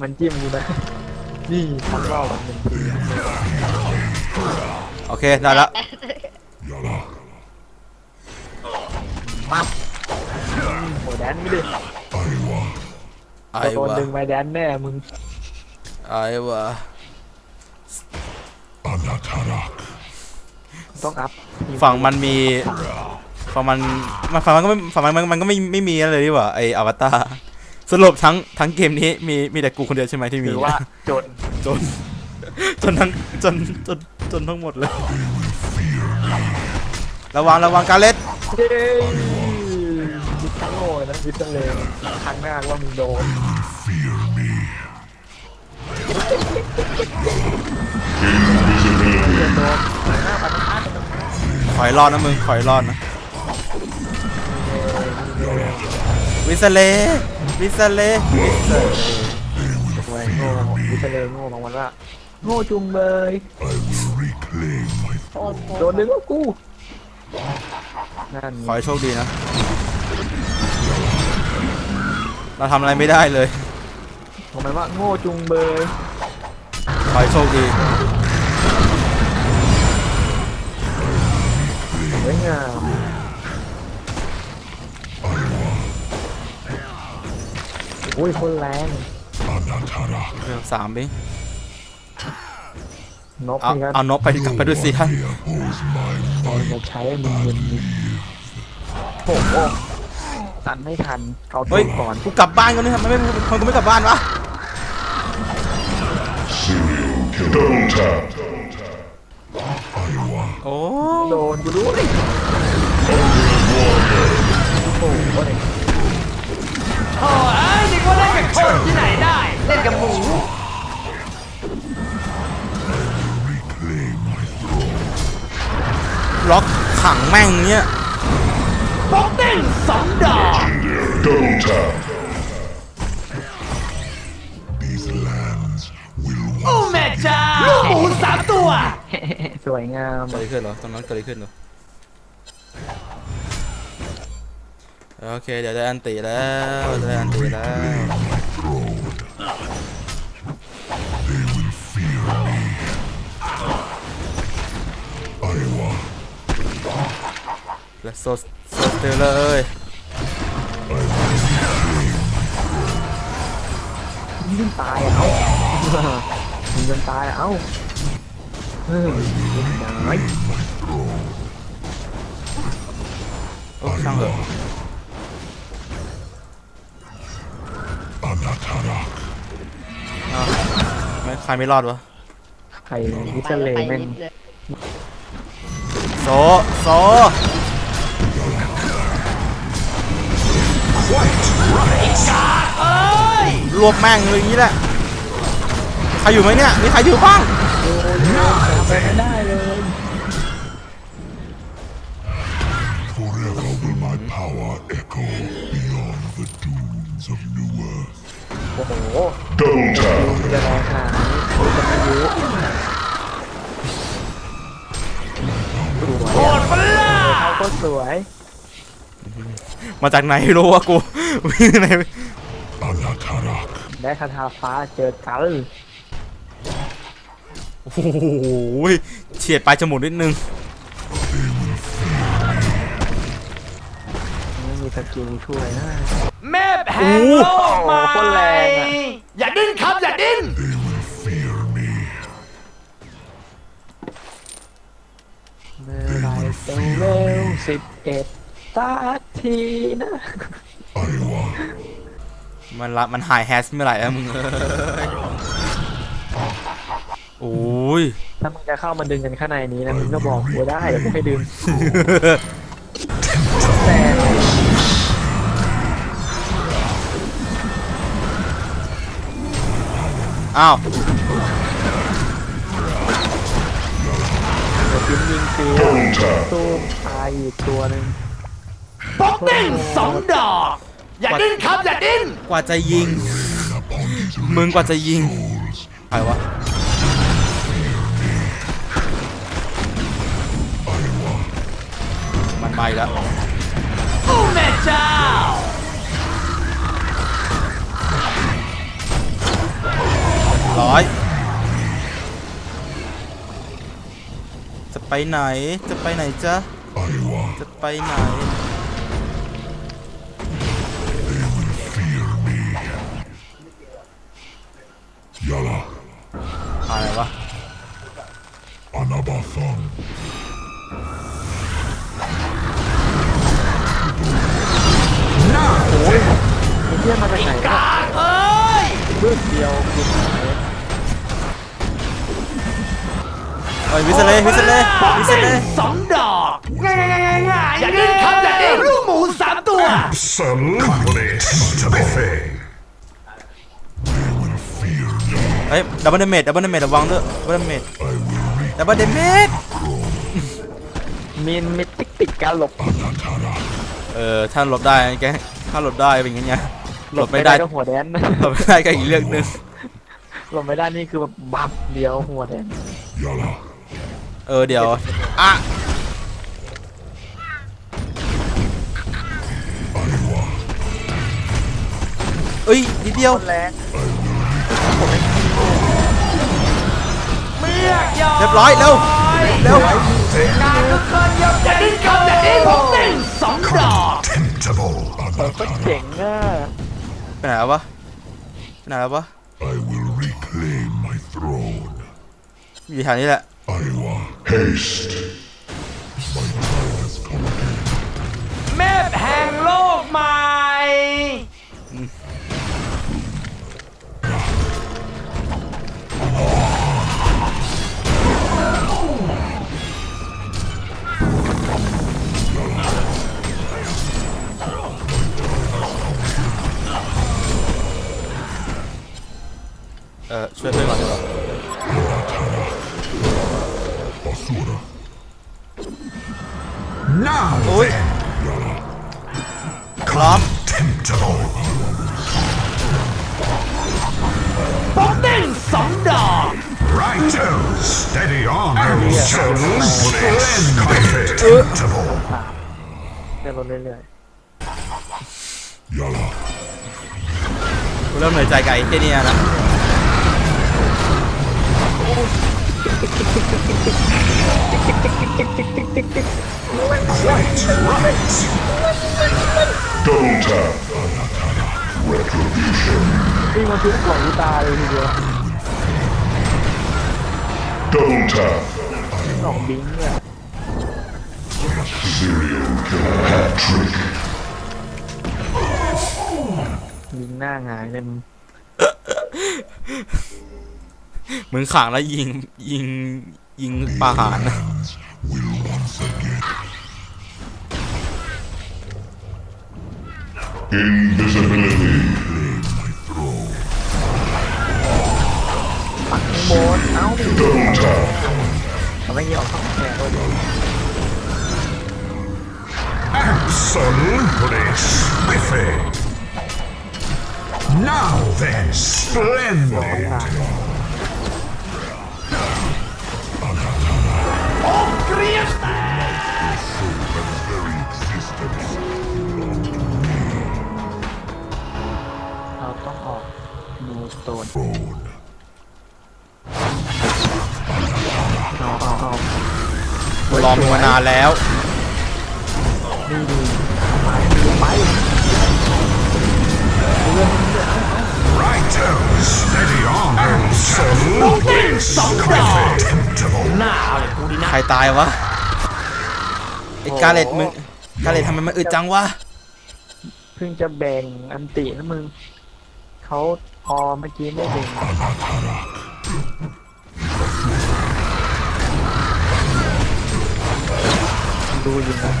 มันจิ้มกูนะนี่ทั้งเบ้ามันเป็นทีโอเคได้ละมาโอ้แดนไม่ดิไอ้โดนวะดึงไปแดนแน่มึงไอ้วะต้องอัพฝั่งมันมีฝั่งมันมันฝั่งมันก็ไม่ฝั่งมันมันก็ไม่ไม่มีอะไรดีกว่าไออวตาร สรุปทั้งทั้งเกมนี้มีมีแต่กูคนเดียวใช่ไหมที่มีถือว่าจนจน จนทั้งจนจนจนทั้งหมดเลย ระวังระวังการเล็ดเย้ยิดทั้งโง่นะยิดทั้งเลยครั้งหน้าว่ามึงโดนโดนหน้าปัดพลาดขอยรอดนะมึงขอยรอดนะ วิสเลวิสเลวิสเลโง่โง่วิทะเลโง่บางวันว่าโง่จุงเบยโดนดึงก็กูนั่นขอให้โชคดีนะ เราทำอะไรไม่ได้เลยทำไมว่าโง่จุงเบยขอให้โชคดีสวยงาม อุ้ยคนแรงเรื่องสามบินกเอานี่กันเอานกไปกลับไปด้วยสิท่านตอนนกใช้มึงมึนมึนโอ้โหตันไม่ทันเอาเฮ้ตัยวก่อนกูกลับบ้านกันนี่ทำไมไม่ทำไมกูไม่กลับบ้านวะ Double tap. โอ้โดนกูด้วยโอ้โห เล่นกับหมูล็อกขังแม่งเนี้ยป๊อกเด้งสองดอก Double tap. โอ้แม่จ้าลูกหมูสามตัว สวยงามเกิดอะไรขึ้นเหรอตอนนั้นเกิดอะไรขึ้นเหรอโอเคเดี๋ยวได้อันตีแล้วจะได้อันตีแล้ว และโซสโซสเตอร์เลยยิงตายอะเอ้ายิงจนตายอะเอ้าเฮ้ยยิงน้อยโอ้ช่างเถอะอ้าวไม่ใครไม่รอดวะ ใครวิทะเลแม่งโซ โซ รวบแม่งเลยอย่างนี้แหละใครอยู่ไหมเนี่ยมีใครอยู่บ้างไปไม่ได้เลย Forever will my power echo beyond the dunes of New Earth. โอ้โห Double tap. จะแรงขนาดนี้โอ้ยจะไม่รู้สวยโหดปะล่ะเขาก็สวย มาจากไหนรู้ว่ากู วิ่งไหน Anatarak. ได้คาถาฟ้าเจอกันโอ้โหเฉียดปลายจมูกนิดนึงไม่มีสกิลช่วยนะ แม่แห่งโลกใหม่โอ้โหคนแรงอะ อย่าดิ้นครับ อย่าดิ้น They will fear me. เมื่อไรจะเร็วสิบเอ็ดสักทีนะ Aiwa. มันละมันหายแฮสเมื่อไหร่แล้วมึงเอ้ยโอ้ย ถ้ามึงจะเข้ามาดึงกันข้างในนี้นะมึงก็บอกกูได้เดี๋ยวกูให้ดึงแต่อ้าว เดี๋ยวพิมพ์ยิงฟิว Double tap. ตู้ตายอีกตัวหนึ่ง ป๊อกเด้งสองดอก อย่าดิ้นครับ อย่าดิ้นกว่าจะยิง มึงกว่าจะยิงใครวะมันไปแล้วโอ้แม่เจ้าร้อยจะไปไหนจะไปไหนจ๊ะจะไปไหน Yala, อะไรวะ Anabathon. ไอ้เพื่อนมาจากไหนกากเอ้ยเลือดเดียวกินหายเอ้ยวิสเลย์วิสเลย์วิสเลย์สองดอกง่ายง่ายง่ายง่ายอย่าดิ้นครับอย่าดิ้นลูกหมูสามตัว Absolutely terrific. เฮ้ยดับเบิลเดเมจดับเบิลเดเมจระวังด้วยดับเบิลเดเมจ I will reap ดับเบิลเดเมจมีนมีติ๊กติกการหลบ Anatara. เออถ้าหลบได้แกถ้าหลบได้เป็นอย่างเงี้ยหลบไม่ได้ก็หัวแดนหลบไม่ได้ก็อีกเรื่องหนึงหลบไม่ได้นี่คือแบบบับเดียวหัวแดน Yala, เออเดี๋ยวอะ Iowa, เอ้ยนิดเดียว เมียยอเรียบร้อยเร็วเร็วงานก็เกินเยอะอย่าดิ้นครับอย่าดิ้นผมหนึ่งสองดอก tentable ก็ Anatara. เจ๋งอะไปไหนแล้ววะไปไหนแล้ววะ I will reclaim my throne. อยู่แถวนี้แหละ Iowa, haste. My time has come again. แม่แห่งโลกใหม่ ร้อม tentable. ป๊อกหนึ่งสองดอก Righto. Steady on. Absolutely splendid. Tentable. เดินลงเรื่อย Yala, กูเริ่มเหนื่อยใจกับไอ้เจเนี่ยนะ double tap. Retribution. ๆวิ่งมาทุกกล่องตาเลยทีเดียว Double tap. กล่องบิงเนี่ย Serial killer hat trick. บิงหน้าหงายเลยมึงมือนขังแล้วยิงยิงยิงประหารนะ Invisibility. Claim my throne. โบนเอ้า Double tap. ทำไมยี่ออกข้างแขนเลย Absolutely spiffy. Now then, splendid. เก สโตน Throne. เอาเอาเอารอมึงมานานแล้วนี่ดีไป Righto. Steady on. Absolutely spiffy. Tentable. หน้าเอาเลยกูดีนะใครตายวะไอ้กาเลตมึงกาเลตทำไมมันอึดจังวะเพิ่งจะแบ่งอันตินะมึงเขา พอเมื่อกี้ไม่แบ่งดูอยู่นะ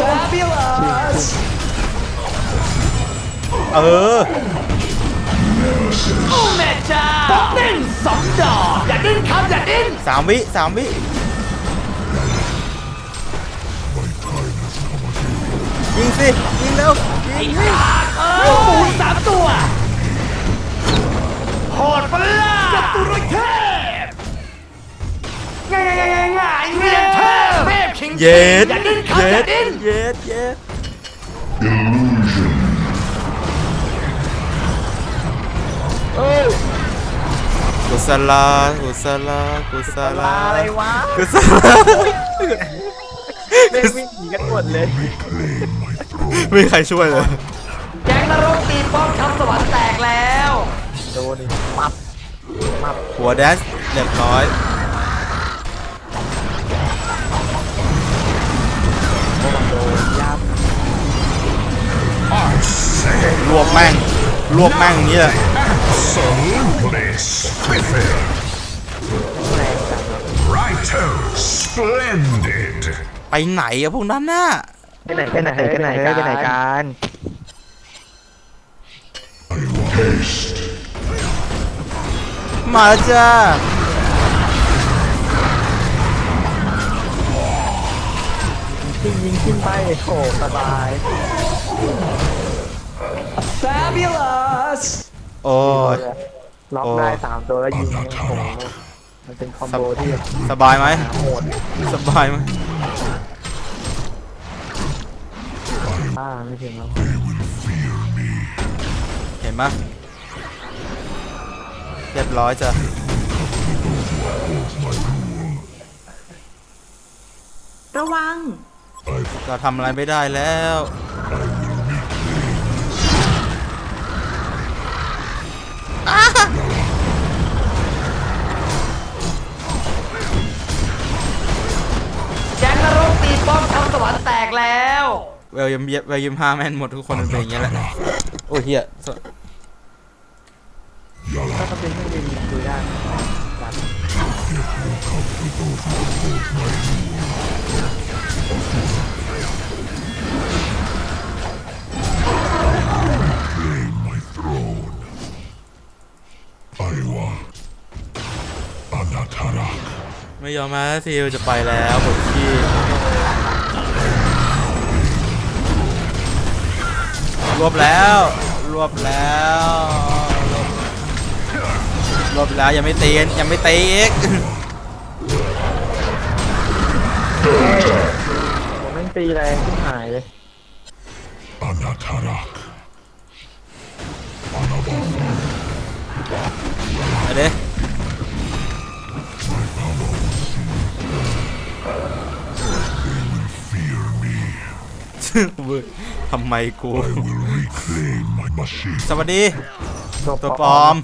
Fabulous เออโอ้แม่เจ้าป๊อกหนึ่งสองดอก อย่าดิ้นครับอย่าดิ้นสามวิสามวิ My time has come again. ยิงสิยิงเร็วยิงกากเอ้ยลูกหมูสามตัว โหดปะล่ะจตุรเทพง่ายง่ายง่ายง่ายเมียนเทพเทพคิงเย็ดอย่าดิ้นครับเย็อย่าดดิ้นเย็ดเย็ด Illusion. เอ้ยศลากุศลากุศลาอะไรวะกุศลาเล่นวิ่งหนีกันหมดเลย ไม่มีใครช่วยเลย หัวแดนเรียบร้อยโอ้มันโดนยับ I say รวบแม่งรวบแม่งอย่างนี้แหละ absolutely spiffy. แรงจัง Righto, splendid. ไปไหนอะพวกนั้นน่ะไปไหนไปไหนไปไหนกันไปไหนกัน Haste. มาแล้วจ้ายิงยิงขึ้นไปโอ้สบาย fabulous โอ้ยล็อกโอ้ได้สามตัวแล้วยิงโอ้โหมันเป็นคอมโบที่สบายไหมโหดสบายไหมป้าไม่ถึงแล้วเห็นไหมย เรียบร้อยจ้ะระวัง เราทำอะไรไม่ได้แล้วแก๊งนรกตีป้อมทัพสวรรค์แตกแล้ว เวลยิมเวลยิมห้าแม่นหมดทุกคนมันเป็นอย่างเงี้ยแหละ โอ้ยเฮียสถ้าเขาเป็น ไม่ยอมมาสักทีจะไปแล้วปวดขี้รวบแล้ว รวบแล้วรวบแล้วยังไม่ตียังไม่ตีอีก ตีแรงขึ้นหายเลย Anatarak. เอาเด้ Fear me. ทำไมกู I will reclaim my machine. สวัสดี ตัวตัวปลอม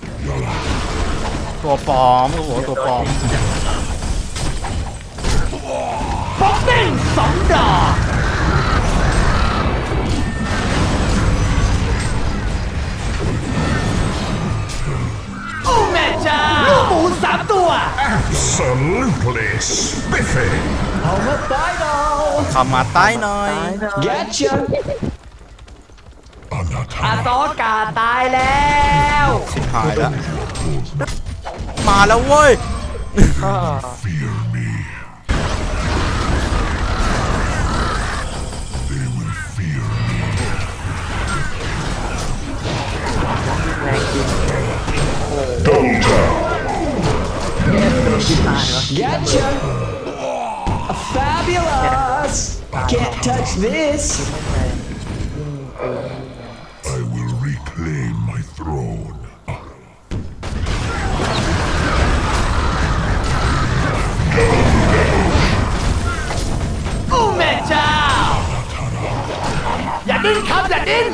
ตัวปลอม โอ้โห ตัวปลอม ป๊อกเด้งสองดอก Absolutely spiffy. เอามาตายดอกทำมาใต้หน่อยตายนะแกชันอา Anatara. ซอกาตายแล้วชิบหายแล้ว มาแล้วเว้ยก็ Fear Gotcha! Fabulous! Can't touch this! I will reclaim my throne. Oh แม่เจ้าอย่าดิ้นครับอย่าดิ้น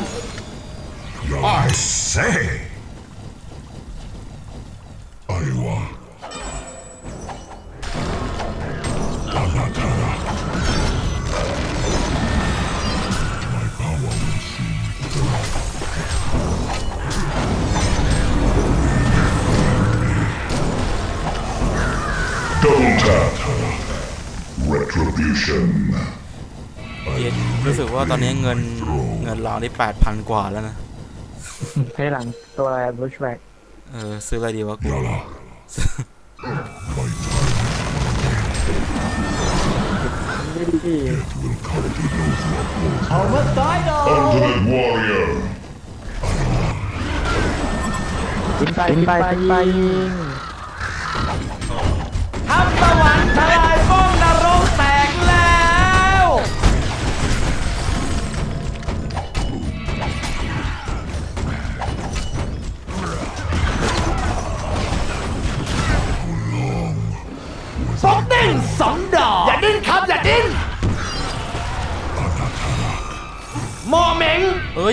I say. รู้สึกว่าตอนนี้เงินเงินเราได้แปดพันกว่าแล้วนะให้หลังตัวอะไรบูชแบ็กเออซื้ออะไรดีวะกู Yala. My time ไม่ดีที่ will come to those who oppose เอามาตายดอก Ultimate Warrior. ยิงไปยิงไปยิงไปยิงทัพสวร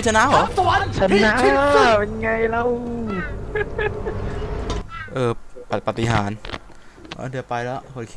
งเอ้ยชนะเหรอสวรรค์ชนะพิชิตศึกเป็นไงเราเออปาปาฏิหารย์อ๋อเดี๋ยวไปแล้วโอเค